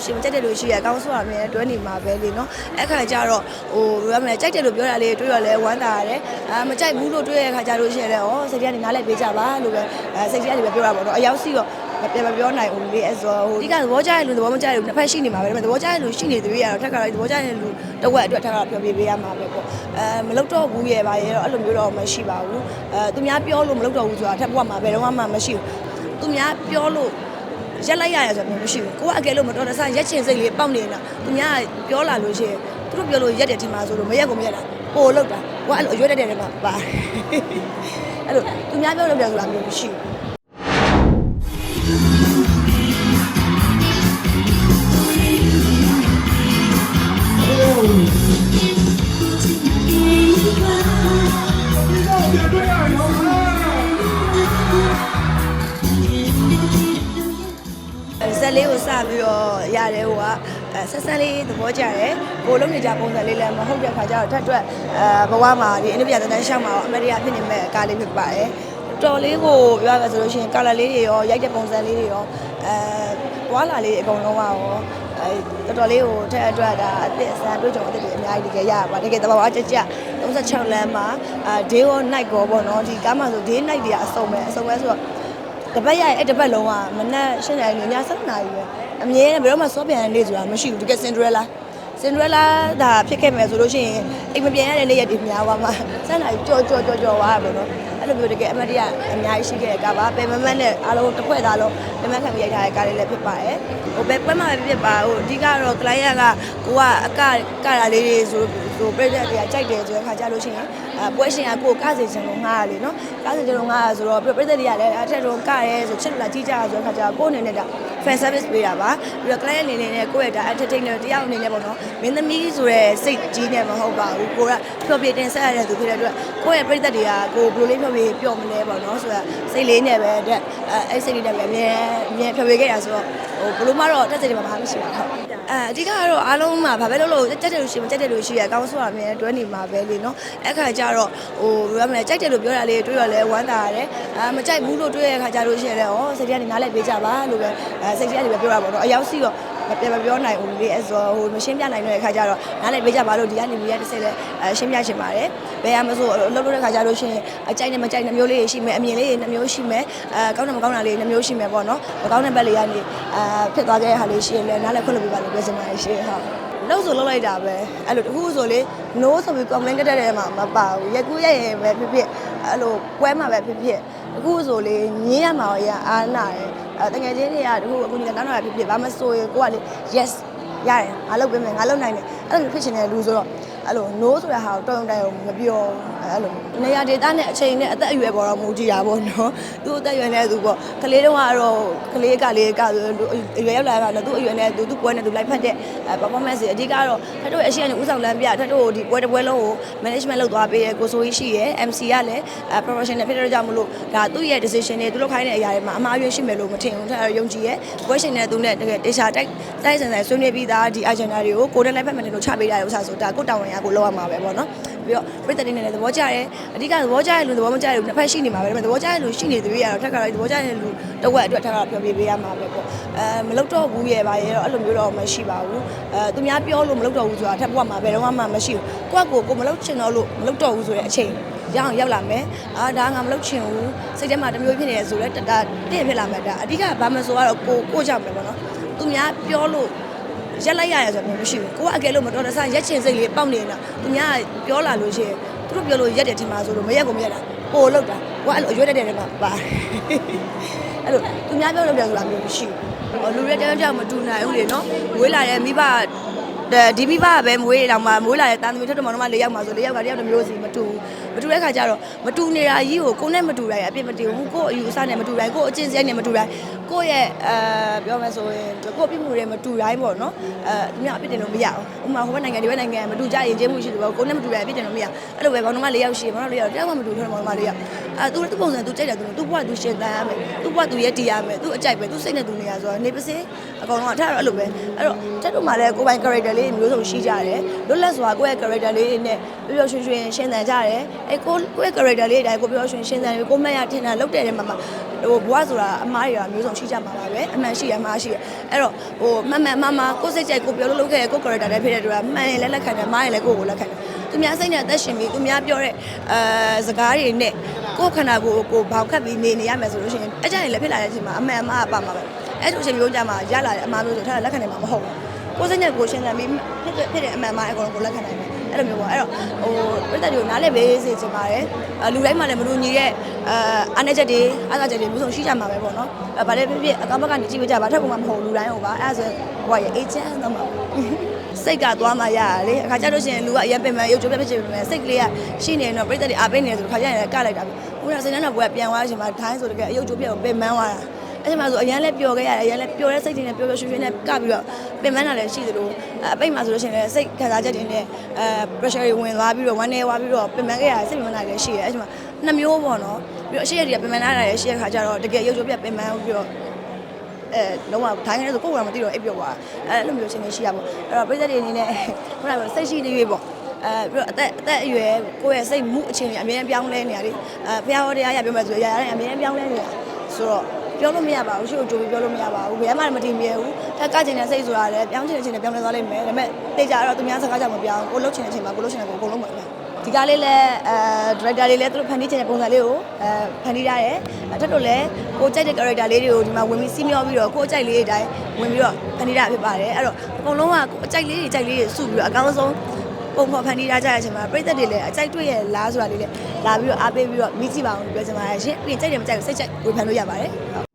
လို့ရှိရင်မကြိုက်တဲ့လူရှိရအကောင်းဆုံးအမြဲတွဲနေမှာပဲလေနော်အဲ့ခါကျတော့ဟိုဘယ်လိုလဲကြိုက်တယ်လို့ပြောတာလေးတွေးတော့လဲဝမ်းသာရတယ်အာမကြိုက်ဘူးလို့တွေးရတဲ့ခါကျလို့ရှိရင်လည်းဩစိတ်ထဲကနေနားလဲပေးကြပါလို့ပဲအဲစိတ်ထဲကနေပဲပြောတာပေါ့နော်အရောက်စီတော့မပြမပြောနိုင်ဘူးလေအဲ့ဆိုဟိုဒီကသဘောကျတဲ့လူသဘောမကျတဲ့လူနှစ်ဖက်ရှိနေမှာပဲဒါပေမဲ့သဘောကျတဲ့လူရှိနေသူတွေကတော့ထက်ကတော့သဘောကျတဲ့လူတစ်ဝက်အတွက်ထက်ကတော့ပြောပြပေးရမှာပဲပေါ့အဲမလုပ်တော့ဘူးရဲ့ပါရဲ့တော့အဲ့လိုမျိုးတော့မရှိပါဘူးအဲသူများပြောလို့မလုပ်တော့ဘူးဆိုတာထက်ဘဝမှာဘယ်တော့မှမရှိဘူးသူများပြောလို့ ရက်လိုက်ရရဆိုတော့မရှိဘူးကိုကအကယ်လို့မတော်တဆရက်ချင်စိတ်လေးပေါက်နေတာသူများပြောလာလို့ရှိရင်သူတို့ပြောလို့ရက်တယ်ထင်ပါဆိုလို့မရက်ကိုမရက်တာပို့လောက်တာကိုကအဲ့လိုအရွက်တက်တဲ့နေမှာပါအဲ့လိုသူများပြောလို့တယ်ဆိုတာမျိုးမရှိဘူး ဇက်လေးကိုစပြီးတော့ရတယ်ဟိုကအဲဆက်ဆက်လေးသဘောကျတယ်ကိုလုံးနေကြပုံစံလေးလည်းမဟုတ်တဲ့ခါကျတော့ထပ်တွက်အဲဘဝမှာဒီအနုပြတန်းရှောင်းမှာတော့အမရိယဖြစ်နေမဲ့ကားလေးဖြစ်ပါတယ်တော်လေးကိုပြောရမယ်ဆိုလို့ရှိရင်ကာလာလေးတွေရောရိုက်တဲ့ပုံစံလေးတွေရောအဲပွားလာလေးအကုန်လုံးပါရောအဲတော်တော်လေးကိုထက်အတွက်ဒါအစ်အစံတွေ့ကြုံအစ်တွေအများကြီးတကယ်ရပါတကယ်တဘာဝကြကြ36လမ်းမှာအဲ day or night ကိုပေါ့နော်ဒီကားမှာဆို day night တွေကအစုံပဲအစုံပဲဆိုတော့ တပတ်ရရင်အဲ့တပတ်လုံးကမနက်၈နာရီညည7နာရီပဲအမြဲတမ်းဘယ်တော့မှစောပြန်တဲ့နေ့ဆိုတာမရှိဘူးတကယ်စင်ဒရဲလာစင်ဒရဲလာဒါဖြစ်ခဲ့မယ်ဆိုလို့ရှိရင်အိမ်မပြန်ရတဲ့နေ့ရက်တွေများသွားမှာ7နာရီကြော်ကြော်ကြော်ကြော်သွားပါတော့အဲ့ လိုမျိုးတကယ်အမတ်တရအများကြီးရှိခဲ့တဲ့ကားပါပယ်မမတ်နဲ့အားလုံးတစ်ဖွဲ့သားလုံးလက်မခံပြီးရိုက်ထားတဲ့ကားလေးလည်းဖြစ်ပါတယ်ဟိုဘယ်ပွဲမှာပဲဖြစ်ပါဟိုအဓိကတော့ client ကကိုကအကကတာလေးတွေဆိုဆိုပြည့်တဲ့တွေကကြိုက်တယ်ဆိုတဲ့ခါကြလို့ရှိရင်အပွဲရှင်ကကိုကစေချင်လို့ငားရလေနော်ကစေချင်လို့ငားရဆိုတော့ပြည့်တဲ့တွေကလည်းအထက်တော့ကရဲဆိုချစ်လာကြည့်ကြရဆိုတဲ့ခါကျကိုအနေနဲ့ဒါ fan service ပေးတာပါပြီးတော့ client အနေနဲ့ကိုယ့်ရဲ့ဒါ entertainer တယောက်အနေနဲ့ပေါ့နော်မင်းသမီးဆိုတဲ့စိတ်ကြီးနဲ့မဟုတ်ပါဘူးကိုကဖြောပြတင်ဆက်ရတဲ့သူဖြစ်တဲ့အတွက်ကိုယ့်ရဲ့ပြည့်တဲ့တွေကကိုဘယ်လိုလေးဖြောပြပျော်မလဲပေါ့နော်ဆိုတော့စိတ်လေးနဲ့ပဲတဲ့အဲအဲ့စိတ်လေးနဲ့ပဲအမြဲအမြဲဖြောပြခဲ့တာဆိုတော့ဟိုဘယ်လိုမှတော့တက်စိတ်တွေမှာမရှိပါဘူးအဲအဓိကကတော့အားလုံးမှာဘာပဲလုပ်လို့ကြက်တယ်လို့ရှိရင်မကြက်တယ်လို့ရှိရအကောင်းဆုံးအမြဲတွဲနေမှာပဲလေနော်အဲ့ခါကျတော့ဟိုဘယ်လိုမလဲကြိုက်တယ်လို့ပြောတာလေးတွေးတော့လဲဝမ်းသာရတယ်အာမကြိုက်ဘူးလို့တွေးရတဲ့ခါကျလို့ရှိရင်လည်းဩစိတ်ထဲကနေနားလဲပေးကြပါလို့ပဲအဲစိတ်ထဲကနေပဲပြောတာပေါ့နော်အရောက်စီတော့ မပြမပြောနိုင်ဘူးလေအဲ့ဆိုဟိုမရှင်းပြနိုင်တဲ့အခါကျတော့နားလဲပေးကြပါလို့ဒီကနေမြည်ရတစ်စက်လဲအဲရှင်းပြချင်ပါတယ်ဘယ်ရမဆိုလှုပ်လို့တဲ့ခါကျလို့ရှိရင်အကြိုက်နဲ့မကြိုက်နှမျိုးလေးရှိမယ်အမြင်လေးနှမျိုးရှိမယ်အဲကောင်းတယ်မကောင်းတာလေးနှမျိုးရှိမယ်ပေါ့နော်မကောင်းတဲ့ဘက်လေးကနေအာဖြစ်သွားတဲ့ဟာလေးရှိရင်လည်းနားလဲခွင့်လို့ပြပါလို့ပြောချင်ပါတယ်ရှင်ဟုတ်လောက်ဆိုလောက်လိုက်တာပဲအဲ့လိုတခုဆိုလေ no ဆိုပြီး comment တက်တဲ့မှာမပါဘူးရက်ကူးရက်ရင်ပဲဖြစ်ဖြစ်အဲ့လိုပွဲမှာပဲဖြစ်ဖြစ်တခုဆိုလေညင်းရမှာရအားနာတယ်အဲ တကယ်ချင်းတွေကတခုအခုညီကတောင်းတာဖြစ်ဖြစ်ဘာမဆိုရင်ကိုကလေ yes ရတယ်ငါလုပ်ပေးမယ်ငါလုပ်နိုင်တယ်အဲ့လိုဖြစ်ချင်တဲ့လူဆိုတော့ အဲ့လို no ဆိုတဲ့ဟာကိုတော်တော်တိုင်မပြောအဲ့လိုနေရာဒေသနဲ့အချိန်နဲ့အသက်အရွယ်ပေါ်တော့မူကြည့်တာပေါ့နော်သူ့အသက်အရွယ်နဲ့သူပေါ့ကလေးတုန်းကတော့ကလေးကလေးကဆိုအရွယ်ရောက်လာတာသူ့အရွယ်နဲ့သူသူ့ပွဲနဲ့သူလိုက်ဖက်တဲ့ performance တွေအဓိကတော့ထပ်တို့အရှိန်နဲ့ဥဆောင်လမ်းပြထပ်တို့ဒီပွဲတစ်ပွဲလုံးကို management လုပ်သွားပေးရကိုဆိုကြီးရှိရ MC ကလည်း professional ဖြစ်တဲ့ကြောင့်မလို့ဒါသူ့ရဲ့ decision တွေသူလုပ်ခိုင်းတဲ့အရာတွေမှာအမှားအယွင်းရှိမယ်လို့မထင်ဘူးထပ်ယုံကြည်ရပွဲရှင်နဲ့သူနဲ့တကယ်တေချာတိုက်တိုက်ဆန်ဆန်ဆွေးနွေးပြီးသားဒီ agenda တွေကိုကိုယ်နဲ့လိုက်ဖက်မယ်လို့ချပေးတာဥစားဆိုတာကိုတောင်းဝင်ရကိုလောက်ရမှာပဲပေါ့နော်ပြီးတော့ပြည်သက်တွေနဲ့လည်းသဘောကျတယ်အဓိကသဘောကျတဲ့လူသဘောမကျတဲ့လူနှစ်ဖက်ရှိနေမှာပဲဒါပေမဲ့သဘောကျတဲ့လူရှိနေသူတွေကတော့ထက်ကတော့သဘောကျတဲ့လူတစ်ဝက်အတွက်ထက်ကတော့ပြောပြပေးရမှာပဲပေါ့အဲမလုပ်တော့ဘူးရဲ့ပါရဲ့တော့အဲ့လိုမျိုးတော့မရှိပါဘူးအဲသူများပြောလို့မလုပ်တော့ဘူးဆိုတာထက်ဘဝမှာဘယ်တော့မှမရှိဘူးကိုယ့်ကိုယ်ကိုမလုပ်ချင်တော့လို့မလုပ်တော့ဘူးဆိုတဲ့အချိန်ရအောင်ရောက်လာမယ်အာဒါငါမလုပ်ချင်ဘူးစိတ်ထဲမှာတစ်မျိုးဖြစ်နေတယ်ဆိုတော့ဒါတင့်ဖြစ်လာမယ်ဒါအဓိကဘာမှဆိုတော့ကိုကိုကြောက်မယ်ပေါ့နော်သူများပြောလို့ ရက်လိုက်ရရဆိုတော့မရှိဘူးကိုကအကယ်လို့မတော်တဆရက်ချင်စိတ်လေးပေါက်နေတာသူများပြောလာလို့ရှိရင်သူတို့ပြောလို့ရက်တယ်ထင်ပါဆိုလို့မရက်ကိုမရက်တာပို့လောက်တာကိုကအဲ့လိုအရွက်တက်တဲ့နေမှာပါအဲ့လိုသူများပြောလို့တယ်ဆိုတာမျိုးမရှိဘူးလူတွေတယောက်တယောက်မတူနိုင်ဘူးလေနော်ဝေးလာတဲ့မိဘ ဒီမိဘကပဲမွေးတောင်မှမွေးလာတဲ့တန်သမီးထက်တော်မတော်မလေးယောက်မှာဆိုလေးယောက်ကတယောက်တစ်မျိုးစီမတူဘူးမတူတဲ့ခါကျတော့မတူနေတာကြီးကိုကိုနဲ့မတူတိုင်းအပြစ်မတည်ဘူးကိုအယူအဆနဲ့မတူတိုင်းကိုအချင်းစရိုက်နဲ့မတူတိုင်းကိုရဲ့အဲပြောမယ်ဆိုရင်ကိုပြစ်မှုတွေမတူတိုင်းပေါ့နော်အဲသူများအပြစ်တင်လို့မရဘူးဥပမာဟိုဘက်နိုင်ငံဒီဘက်နိုင်ငံမတူကြရင်ချင်းမှုရှိတယ်ပေါ့ကိုနဲ့မတူတိုင်းအပြစ်တင်လို့မရအဲ့လိုပဲဘောင်တော်မလေးယောက်ရှိဘောင်တော်လေးယောက်တယောက်မှမတူထတော်မလေးယောက် အဲသူသူပုံစံသူကြိုက်တယ်သူသူဘွားသူရှင်တန်းရမယ်သူဘွားသူရဲ့တီးရမယ်သူအကြိုက်ပဲသူစိတ်နဲ့သူနေရဆိုတော့နေပစေအကောင်လုံးကထားတော့အဲ့လိုပဲအဲ့တော့တက်တို့မှလည်းကိုပိုင် character လေးလေးမျိုးစုံရှိကြတယ်လွတ်လပ်စွာကိုယ့်ရဲ့ character လေးတွေနဲ့ပျော်ပျော်ရွှင်ရွှင်ရှင်းသန်ကြတယ်အဲကိုကိုယ့်ရဲ့ character လေးတွေတိုင်းကိုပျော်ပျော်ရွှင်ရှင်းသန်ပြီးကိုမတ်ရထင်တာလုပ်တဲ့နေရာမှာဟိုဘဝဆိုတာအမားတွေကမျိုးစုံရှိကြမှာပါပဲအမှန်ရှိရမှားရှိရအဲ့တော့ဟိုမမှန်မမကိုယ်စိတ်ကြိုက်ကိုပြောလို့လုပ်ခဲ့တဲ့ကို character တွေဖြစ်တဲ့အတွက်မှန်ရင်လည်းလက်ခံတယ်မားရင်လည်းကိုယ့်ကိုလက်ခံတယ် သူများစိတ်နဲ့အသက်ရှင်ပြီးသူများပြောတဲ့အဲစကားတွေနဲ့ကိုယ်ခန္ဓာကိုယ်ကိုဘောင်ခတ်ပြီးနေနေရမယ်ဆိုလို့ရှိရင်အကြိုက်လည်းဖြစ်လာတဲ့အချိန်မှာအမှန်အမှားပါမှာပဲအဲ့လိုအချိန်မျိုးကြမှာရလာတဲ့အမှားမျိုးဆိုထားတာလက်ခံနိုင်မှာမဟုတ်ဘူးကိုယ်စိတ်နဲ့ကိုယ်ရှင်းတယ်ပြီးဖြစ်တဲ့ဖြစ်တဲ့အမှန်မှန်အကုန်လုံးကိုလက်ခံနိုင်တယ်အဲ့လိုမျိုးပေါ့အဲ့တော့ဟိုပြည်သက်တွေကိုနားလည်ပေးစေချင်ပါတယ်အလူတိုင်းမှာလည်းမလို့ညီရဲ့အာအားနေချက်တွေအားသာချက်တွေမျိုးစုံရှိကြမှာပဲပေါ့နော်အဲဗါလည်းဖြစ်ဖြစ်အကောင်ဘက်ကနေကြည့်ပေးကြပါထပ်ကုန်မှမဟုတ်လူတိုင်းဟိုပါအဲ့ဒါဆိုဟိုရဲ့ agent တော့မှာ စိတ်ကသွားမှရရလေအခါကျတော့ရှင်လူကအရင်ပင်ပန်းရုပ်ကြိုးပြဖြစ်ချင်ပင်ပန်းစိတ်ကလေးကရှိနေတော့ပြည်သက်တွေအားပေးနေတယ်ဆိုတော့ခါကျရင်လည်းကလိုက်တာပဲခုနကစိတ်နဲ့တော့ဘွယ်ပြန်သွားရှင်မှာဒိုင်းဆိုတကယ်အယုတ်ကြိုးပြကိုပင်ပန်းသွားတာအဲ့ဒီမှာဆိုအရန်လည်းပျော်ခဲ့ရတယ်အရန်လည်းပျော်တဲ့စိတ်တွေနဲ့ပျော်ပျော်ရွှင်ရွှင်နဲ့ကပြီးတော့ပင်ပန်းတာလည်းရှိသလိုအပိတ်မှာဆိုလို့ရှိရင်လည်းစိတ်ခံစားချက်တွေနဲ့အဲ pressure တွေဝင်သွားပြီးတော့ဝမ်းနေသွားပြီးတော့ပင်ပန်းခဲ့ရစိတ်ပင်ပန်းတာလည်းရှိတယ်အဲ့ဒီမှာနှစ်မျိုးပေါ့နော်ပြီးတော့အရှိရတွေကပင်ပန်းတာလည်းရှိတဲ့ခါကျတော့တကယ်ရုပ်ချိုးပြပင်ပန်းပြီးတော့ အဲလုံးဝထိုင်းနေဆိုကိုယ်ကမသိတော့အိပ်ပျော်သွားအဲ့လိုမျိုးချင်းနေရှိရပေါ့အဲ့တော့ပြည်သက်တွေအနေနဲ့ခုနကစိတ်ရှိနေရွေးပေါ့အဲပြီးတော့အသက်အသက်အရွယ်ကိုယ့်ရဲ့စိတ်မှုအခြေအနေအမြဲတမ်းပြောင်းလဲနေရတယ်အဲဖះဟောတရားရပြောမယ်ဆိုရရတဲ့အမြဲတမ်းပြောင်းလဲနေတာဆိုတော့ပြောလို့မရပါဘူးရှေ့ကိုကြိုပြီးပြောလို့မရပါဘူးဘယ်မှမတည်မြဲဘူးထက်ကချင်တဲ့စိတ်ဆိုတာလည်းပြောင်းချင်တဲ့အချိန်နဲ့ပြောင်းလဲသွားလိမ့်မယ်ဒါပေမဲ့တေချာတော့သူများစကားကြောင့်မပြောင်းကိုလှုပ်ချင်တဲ့အချိန်မှာကိုလှုပ်ချင်တဲ့ကိုအကုန်လုံးပါပဲ ဒီကားလေးလည်းအဲ director လေးလည်းသူတို့ဖန်တီးချင်တဲ့ပုံစံလေးကိုအဲဖန်တီးထားတယ်အထက်တို့လည်းကိုကြိုက်တဲ့ character လေးတွေကိုဒီမှာဝင်ပြီးစီးမျောပြီးတော့ကိုကြိုက်လေးတွေအတိုင်းဝင်ပြီးတော့ဖန်တီးတာဖြစ်ပါတယ်အဲ့တော့အကုန်လုံးကကိုအကြိုက်လေးတွေကြိုက်လေးတွေစုပြီးတော့အကောင်းဆုံးပုံဖော်ဖန်တီးထားကြတဲ့အချိန်မှာပြည်သက်တွေလည်းအကြိုက်တွေ့ရလားဆိုတာလေးလည်းလာပြီးတော့အားပေးပြီးတော့မိကြည့်ပါအောင်လို့ပြောချင်ပါတယ်ရှင်ပြီးရင်ကြိုက်တယ်မကြိုက်ဘူးစိတ်ကြိုက်ဝေဖန်လို့ရပါတယ်